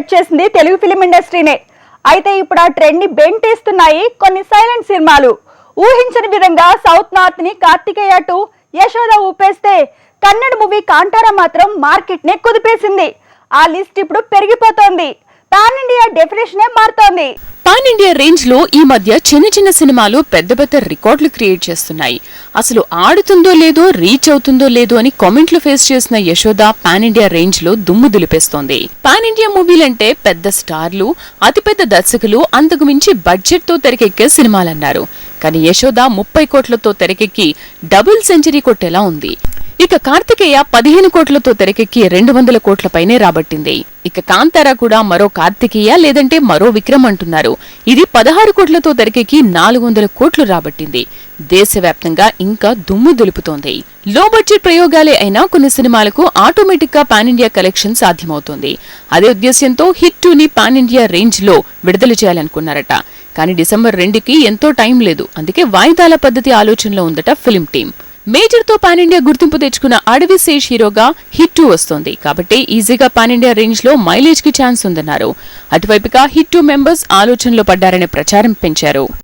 Set చేసింది Telugu film ఇండస్ట్రీనే. అయితే ఇప్పుడు ఆ ట్రెండ్ని బెంటేస్తున్నాయి కొన్ని సైలెంట్ సినిమాలు. ఊహించని విధంగా సౌత్ నార్త్ని కార్తికేయ టు యశోద ఊపేస్తే కన్నడ మూవీ కాంటారా మాత్రం మార్కెట్ నే కుదిపేసింది. ఆ లిస్ట్ ఇప్పుడు పెరిగిపోతోంది. పాన్ ఇండియా డెఫినేషనే మారుతోంది. పాన్ ఇండియా రేంజ్లో ఈ మధ్య చిన్న చిన్న సినిమాలు పెద్ద పెద్ద రికార్డులు క్రియేట్ చేస్తున్నాయి. అసలు ఆడుతుందో లేదో రీచ్ అవుతుందో లేదో అని కామెంట్లు ఫేస్ చేసిన యశోద పాన్ ఇండియా రేంజ్లో దుమ్ము దులిపేస్తోంది. పాన్ ఇండియా మూవీలంటే పెద్ద స్టార్లు అతిపెద్ద దర్శకులు అంతకు మించి బడ్జెట్తో తెరకెక్కే సినిమాలన్నారు. కానీ యశోద ముప్పై కోట్లతో తెరకెక్కి డబుల్ సెంచరీ కొట్టేలా ఉంది. ఇక కార్తికేయ పదిహేను కోట్లతో తెరకెక్కి రెండు వందల కోట్ల పైనే రాబట్టింది. ఇక కాంతారా కూడా మరో కార్తికేయ లేదంటే మరో విక్రమ్ అంటున్నారు. ఇది పదహారు కోట్లతో తెరకెక్కి నాలుగు వందల కోట్లు రాబట్టింది. దేశవ్యాప్తంగా ఇంకా దుమ్ము దులుపుతోంది. లో బడ్జెట్ ప్రయోగాలే అయినా కొన్ని సినిమాలకు ఆటోమేటిక్గా పాన్ ఇండియా కలెక్షన్ సాధ్యమవుతోంది. అదే ఉద్దేశ్యంతో హిట్ టూని పాన్ ఇండియా రేంజ్లో విడుదల చేయాలనుకున్నారట. కానీ డిసెంబర్ రెండుకి ఎంతో టైం లేదు. అందుకే వాయిదాల పద్ధతి ఆలోచనలో ఉందట ఫిల్మ్ టీం మేజర్తో పాన్ ఇండియా గుర్తింపు తెచ్చుకున్న అడవి శేష్ హీరోగా హిట్ టూ వస్తోంది. కాబట్టి ఈజీగా పాన్ ఇండియా రేంజ్లో మైలేజ్కి ఛాన్స్ ఉందన్నారు. అటువైపుగా హిట్ టూ మెంబర్స్ ఆలోచనలో పడ్డారనే ప్రచారం పెంచారు.